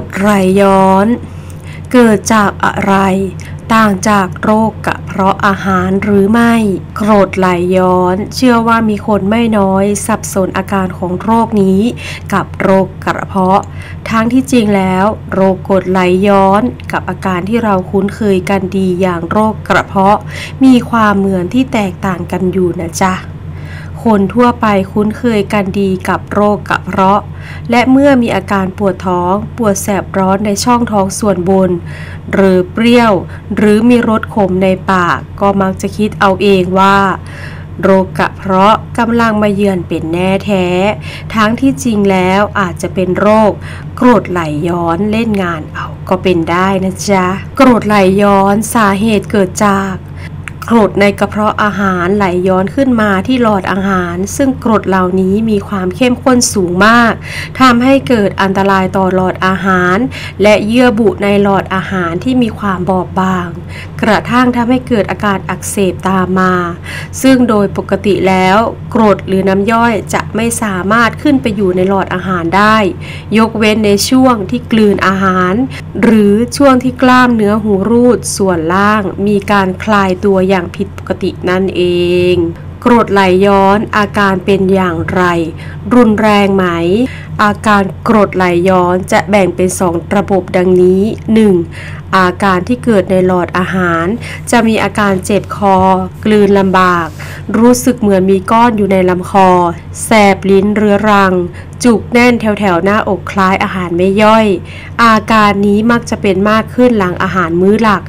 ดไหลย้อน เกิดจากอะไร ต่างจากโรคกระเพาะอาหารหรือไม่ โกรธไหลย้อน เชื่อว่ามีคนไม่น้อย สับสนอาการของโรคนี้ กับโรคกระเพาะ ทั้งที่จริงแล้ว โรคกรดไหลย้อน กับอาการที่เราคุ้นเคยกันดีอย่างโรคกระเพาะ มีความเหมือนที่แตกต่างกันอยู่นะจ๊ะ คนทั่วไปคุ้นเคยกันดีกับโรคกระเพาะ และเมื่อมีอาการปวดท้อง ปวดแสบร้อนในช่องท้องส่วนบน หรือเปรี้ยว หรือมีรสขมในปาก ก็มักจะคิดเอาเองว่า โรคกระเพาะกำลังมาเยือนเป็นแน่แท้ ทั้งที่จริงแล้วอาจจะเป็นโรคกรดไหลย้อนเล่นงานเอาก็เป็นได้นะจ๊ะ กรดไหลย้อนสาเหตุเกิดจาก กรดในกระเพาะอาหารไหลย้อนขึ้นมาที่หลอดอาหาร ซึ่งกรดเหล่านี้มีความเข้มข้นสูงมากทำให้เกิดอันตรายต่อหลอดอาหาร และเยื่อบุในหลอดอาหารที่มีความบอบบาง กระทั่งทำให้เกิดอาการอักเสบตามมา ซึ่งโดยปกติแล้วกรดหรือน้ำย่อยจะไม่สามารถขึ้นไปอยู่ในหลอดอาหารได้ ยกเว้นในช่วงที่กลืนอาหาร หรือช่วงที่กล้ามเนื้อหูรูดส่วนล่าง มีการคลายตัวอย่างางผิดปกตินั่นเองกรดไหลย้อนอาการเป็นอย่างไร รุนแรงไหม อาการกรดไหลย้อนจะแบ่งเป็น 2 ระบบดังนี้ 1. อาการที่เกิดในหลอดอาหาร จะมีอาการเจ็บคอ กลืนลำบาก รู้สึกเหมือนมีก้อนอยู่ในลำคอ แสบลิ้นเรื้อรัง จุกแน่นแถวๆหน้าอกคล้ายอาหารไม่ย่อย อาการนี้มักจะเป็นมากขึ้นหลังอาหารมื้อหลัก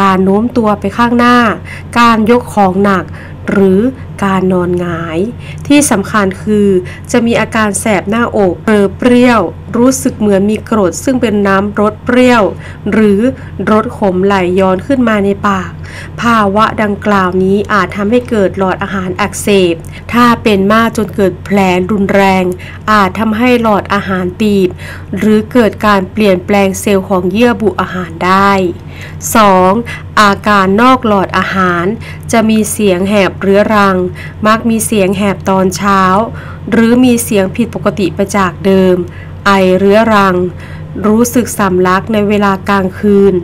การโน้มตัวไปข้างหน้า การยกของหนัก หรือ การนอนหงาย ที่สำคัญคือจะมีอาการแสบหน้าอกเปรอเปรี้ยว รู้สึกเหมือนมีกรดซึ่งเป็นน้ำรสเปรี้ยว หรือรสขมไหลย้อนขึ้นมาในปาก ภาวะดังกล่าวนี้อาจทำให้เกิดหลอดอาหารอักเสบ ถ้าเป็นมากจนเกิดแผลรุนแรง อาจทำให้หลอดอาหารตีบ หรือเกิดการเปลี่ยนแปลงเซลล์ของเยื่อบุอาหารได้ 2. อาการนอกหลอดอาหาร จะมีเสียงแหบเรื้อรัง มักมีเสียงแหบตอนเช้า หรือมีเสียงผิดปกติไปจากเดิม ไอเรื้อรัง รู้สึกสำลักในเวลากลางคืน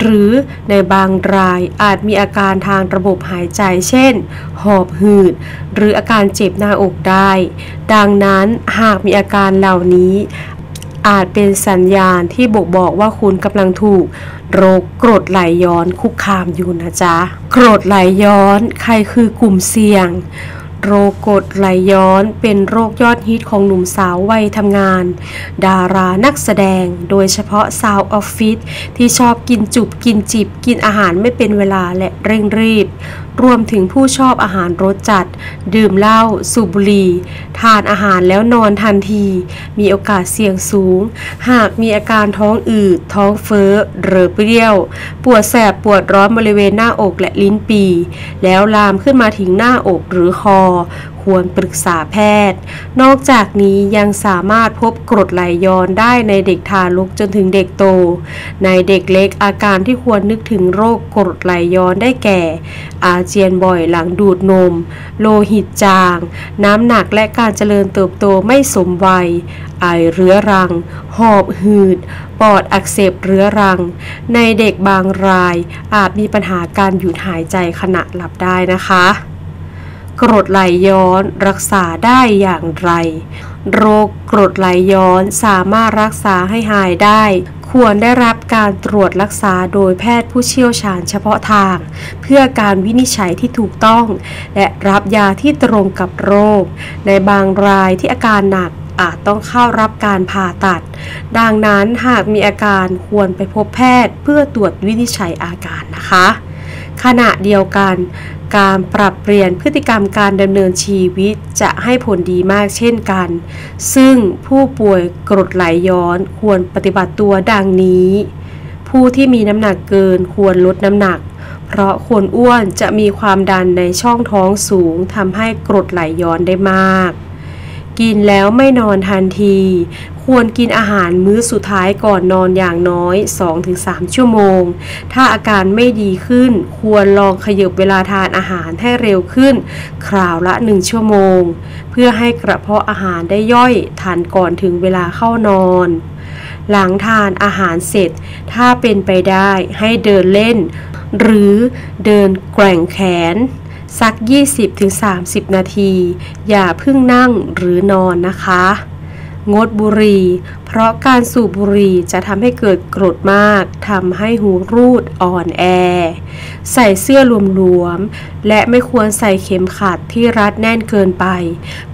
หรือในบางรายอาจมีอาการทางระบบหายใจ เช่น หอบหืด หรืออาการเจ็บหน้าอกได้ ดังนั้นหากมีอาการเหล่านี้อาจเป็นสัญญาณที่บอกบอกว่าคุณกำลังถูก โรคกรดไหลย้อนคุกคามอยู่นะจ๊ะกรดไหลย้อนใครคือกลุ่มเสี่ยง โรคกรดไหลย้อนเป็นโรคยอดฮิตของหนุ่มสาววัยทำงาน ดารานักแสดงโดยเฉพาะสาวออฟฟิศที่ชอบกินจุบกินจิบ กินอาหารไม่เป็นเวลาและเร่งรีบ รวมถึงผู้ชอบอาหารรสจัด ดื่มเหล้า สูบบุหรี่ ทานอาหารแล้วนอนทันที มีโอกาสเสี่ยงสูง หากมีอาการท้องอืด ท้องเฟ้อ หรือเปรี้ยว ปวดแสบปวดร้อนบริเวณหน้าอกและลิ้นปี แล้วลามขึ้นมาถึงหน้าอกหรือคอ ควรปรึกษาแพทย์ นอกจากนี้ยังสามารถพบกรดไหลย้อนได้ในเด็กทารกจนถึงเด็กโต ในเด็กเล็กอาการที่ควรนึกถึงโรคกรดไหลย้อนได้แก่ อาเจียนบ่อยหลังดูดนม โลหิตจาง น้ำหนักและการเจริญเติบโตไม่สมวัยไอเรื้อรัง หอบหืด ปอดอักเสบเรื้อรัง ในเด็กบางรายอาจมีปัญหาการหยุดหายใจขณะหลับได้นะคะ กรดไหลย้อนรักษาได้อย่างไร โรคกรดไหลย้อนสามารถรักษาให้หายได้ ควรได้รับการตรวจรักษาโดยแพทย์ผู้เชี่ยวชาญเฉพาะทาง เพื่อการวินิจฉัยที่ถูกต้อง และรับยาที่ตรงกับโรค ในบางรายที่อาการหนักอาจต้องเข้ารับการผ่าตัด ดังนั้นหากมีอาการควรไปพบแพทย์เพื่อตรวจวินิจฉัยอาการนะคะ ขณะเดียวกัน การปรับเปลี่ยนพฤติกรรมการดำเนินชีวิตจะให้ผลดีมากเช่นกัน ซึ่งผู้ป่วยกรดไหลย้อนควรปฏิบัติตัวดังนี้ ผู้ที่มีน้ำหนักเกินควรลดน้ำหนัก เพราะคนอ้วนจะมีความดันในช่องท้องสูงทำให้กรดไหลย้อนได้มาก กินแล้วไม่นอนทันที ควรกินอาหารมื้อสุดท้ายก่อนนอนอย่างน้อย 2-3 ชั่วโมง ถ้าอาการไม่ดีขึ้น ควรลองขยับเวลาทานอาหารให้เร็วขึ้น คราวละ 1 ชั่วโมง เพื่อให้กระเพาะอาหารได้ย่อยทันก่อนถึงเวลาเข้านอนหลังทานอาหารเสร็จ ถ้าเป็นไปได้ให้เดินเล่น หรือเดินแกว่งแขน สัก 20-30 นาที อย่าเพิ่งนั่งหรือนอนนะคะ งดบุหรี่ เพราะการสูบบุหรี่จะทำให้เกิดกรดมากทำให้หูรูดอ่อนแอ ใส่เสื้อหลวมๆ และไม่ควรใส่เข็มขัดที่รัดแน่นเกินไป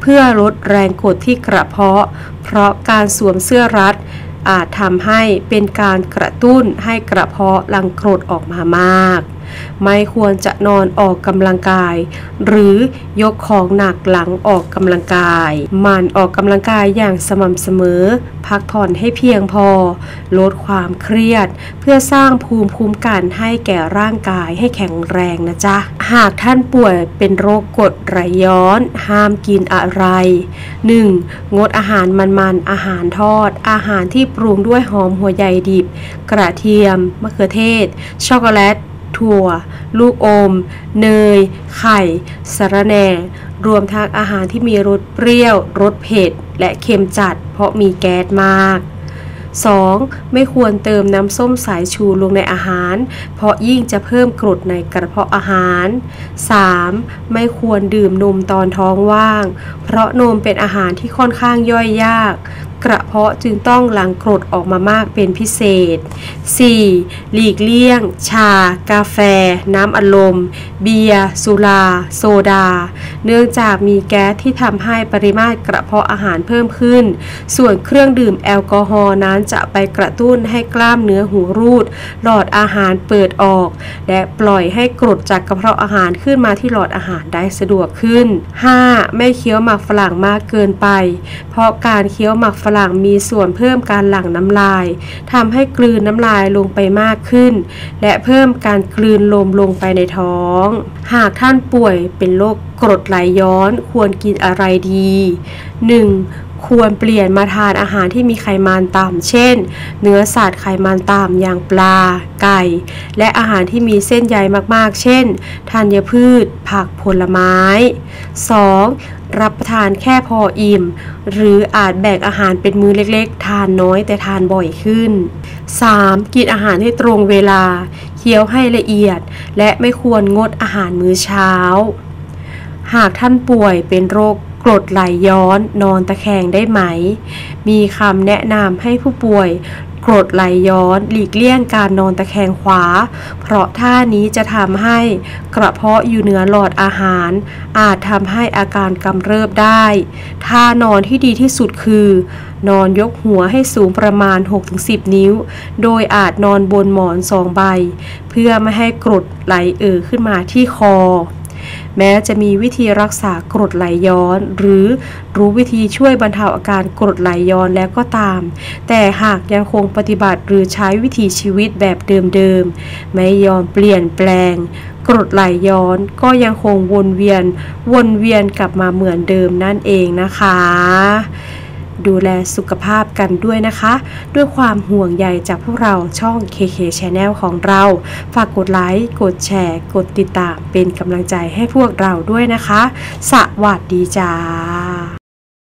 เพื่อลดแรงกดที่กระเพาะ เพราะการสวมเสื้อรัดอาจทำให้เป็นการกระตุ้นให้กระเพาะลังกรดออกมามาก ไม่ควรจะนอนออกกำลังกาย หรือยกของหนักหลังออกกำลังกายมันออกกำลังกายอย่างสม่ำเสมอ พักผ่อนให้เพียงพอ ลดความเครียด เพื่อสร้างภูมิคุ้มกันให้แก่ร่างกายให้แข็งแรงนะจ๊ะ หากท่านป่วยเป็นโรคกรดไหลย้อน ห้ามกินอะไร 1. งดอาหารมันๆ อาหารทอด อาหารที่ปรุงด้วยหอมหัวใหญ่ดิบ กระเทียม มะเขือเทศ ช็อกโกแลต ถั่ว ลูกอม เนย ไข่ สาระแหน่ รวมทั้งอาหารที่มีรสเปรี้ยว รสเผ็ด และเค็มจัด เพราะมีแก๊สมาก 2. ไม่ควรเติมน้ำส้มสายชูลงในอาหาร เพราะยิ่งจะเพิ่มกรดในกระเพาะอาหาร 3. ไม่ควรดื่มนมตอนท้องว่าง เพราะนมเป็นอาหารที่ค่อนข้างย่อยยาก กระเพาะจึงต้องหลั่งกรดออกมามากเป็นพิเศษ 4. หลีกเลี่ยง ชา กาแฟ น้ำอัดลม เบียร์ สุรา โซดา เนื่องจากมีแก๊สที่ทำให้ปริมาตรกระเพาะอาหารเพิ่มขึ้น ส่วนเครื่องดื่มแอลกอฮอล์นั้นจะไปกระตุ้นให้กล้ามเนื้อหูรูด หลอดอาหารเปิดออก และปล่อยให้กรดจากกระเพาะอาหารขึ้นมาที่หลอดอาหารได้สะดวกขึ้น 5. ไม่เคี้ยวหมักฝรั่งมากเกินไป เพราะการเคี้ยวหมักฝรั่งมีส่วนเพิ่มการหลั่งน้ำลายทำให้กลืนน้ำลายลงไปมากขึ้น และเพิ่มการกลืนลมลงไปในท้อง หากท่านป่วยเป็นโรคกรดไหลย้อนควรกินอะไรดี 1. ควรเปลี่ยนมาทานอาหารที่มีไขมันต่ำ เช่น เนื้อสัตว์ไขมันต่ำอย่างปลา ไก่ และอาหารที่มีเส้นใยมากๆ เช่น ธัญพืช ผักผลไม้ 2. รับประทานแค่พออิ่ม หรืออาจแบ่งอาหารเป็นมื้อเล็กๆ ทานน้อยแต่ทานบ่อยขึ้น 3. กินอาหารให้ตรงเวลา เคี้ยวให้ละเอียด และไม่ควรงดอาหารมื้อเช้า หากท่านป่วยเป็นโรค รดไหลย้อนนอนตะแคงได้ไหม มีคำแนะนำให้ผู้ป่วยกรดไหลย้อนหลีกเลี่ยงการนอนตะแคงขวา เพราะท่านี้จะทำให้กระเพาะอยู่เหนือหลอดอาหาร อาจทำให้อาการกำเริบได้ท่านอนที่ดีที่สุดคือ นอนยกหัวให้สูงประมาณ 6-10 นิ้ว โดยอาจนอนบนหมอนสองใบ เพื่อไม่ให้กรดไหลเอ่อขึ้นมาที่คอ แม้จะมีวิธีรักษากรดไหลย้อน หรือรู้วิธีช่วยบรรเทาอาการกรดไหลย้อนแล้วก็ตาม แต่หากยังคงปฏิบัติหรือใช้วิธีชีวิตแบบเดิมๆ ไม่ยอมเปลี่ยนแปลงกรดไหลย้อนก็ยังคงวนเวียนวนเวียนกลับมาเหมือนเดิมนั่นเองนะคะ ดูแลสุขภาพกันด้วยนะคะ ด้วยความห่วงใยจากพวกเราช่อง KK Channel ของเรา ฝากกดไลค์ กดแชร์ กดติดตามเป็นกำลังใจให้พวกเราด้วยนะคะ สวัสดีจ้า